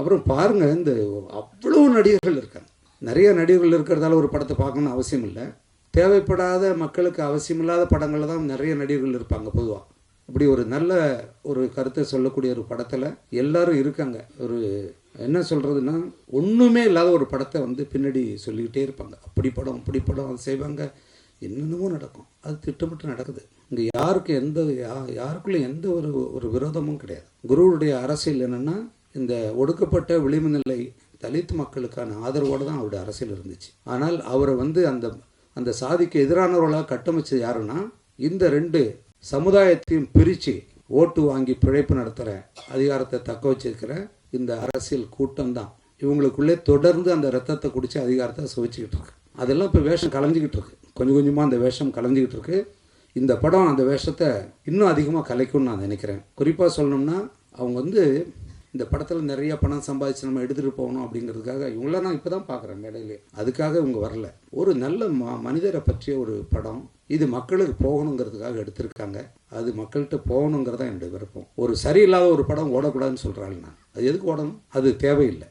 அப்புறம் பாருங்க இந்த அவ்வளோ நடிகர்கள் இருக்காங்க. நிறைய நடிகர்கள் இருக்கிறதால ஒரு படத்தை பார்க்கணும்னு அவசியம் இல்லை. தேவைப்படாத மக்களுக்கு அவசியமில்லாத படங்களில் தான் நிறைய நடிகர்கள் இருப்பாங்க பொதுவாக இப்படி ஒரு நல்ல ஒரு கருத்தை சொல்லக்கூடிய ஒரு படத்தில் எல்லாரும் இருக்காங்க. ஒரு என்ன சொல்கிறதுன்னா ஒன்றுமே இல்லாத ஒரு படத்தை வந்து பின்னாடி சொல்லிக்கிட்டே இருப்பாங்க. அப்படி படம் அப்படி படம் அது செய்வாங்க. என்னென்னமோ நடக்கும். அது திட்டமிட்டு நடக்குது. இங்கே யாருக்கு எந்த யா யாருக்குள்ளே எந்த ஒரு ஒரு விரோதமும் கிடையாது. குருவுடைய அரசியல் என்னென்னா இந்த ஒடுக்கப்பட்ட விளிம்பு நிலை தலித் மக்களுக்கான ஆதரவோடு தான் அவருடைய அரசியல் இருந்துச்சு. ஆனால் அவரை வந்து அந்த அந்த சாதிக்கு எதிரானவர்களாக கட்டமைச்சது யாருன்னா இந்த ரெண்டு சமுதாயத்தையும் பிரித்து ஓட்டு வாங்கி பிழைப்பு நடத்துகிற அதிகாரத்தை தக்க வச்சிருக்கிற இந்த அரசியல் கூட்டம் தான். இவங்களுக்குள்ளே தொடர்ந்து அந்த ரத்தத்தை குடித்து அதிகாரத்தை சுவைச்சிக்கிட்டு இருக்கு. அதெல்லாம் இப்போ வேஷம் கலைஞ்சிக்கிட்டு இருக்கு. கொஞ்சம் கொஞ்சமாக அந்த வேஷம் கலைஞ்சிக்கிட்டு இருக்கு. இந்த படம் அந்த வேஷத்தை இன்னும் அதிகமாக கலைக்கும்னு நான் நினைக்கிறேன். குறிப்பாக சொல்லணும்னா அவங்க வந்து இந்த படத்தில் நிறைய பணம் சம்பாதிச்சு நம்ம எடுத்துகிட்டு போகணும் அப்படிங்கிறதுக்காக இவங்கள நான் இப்போ தான் பார்க்குறேன் மேடையிலே. அதுக்காக இவங்க வரல. ஒரு நல்ல ம மனிதரை பற்றிய ஒரு படம் இது மக்களுக்கு போகணுங்கிறதுக்காக எடுத்திருக்காங்க. அது மக்கள்கிட்ட போகணுங்கிறதான் என்னுடைய விருப்பம். ஒரு சரியில்லாத ஒரு படம் ஓடக்கூடாதுன்னு சொல்கிறாள் நான். அது எதுக்கு ஓடணும்? அது தேவையில்லை.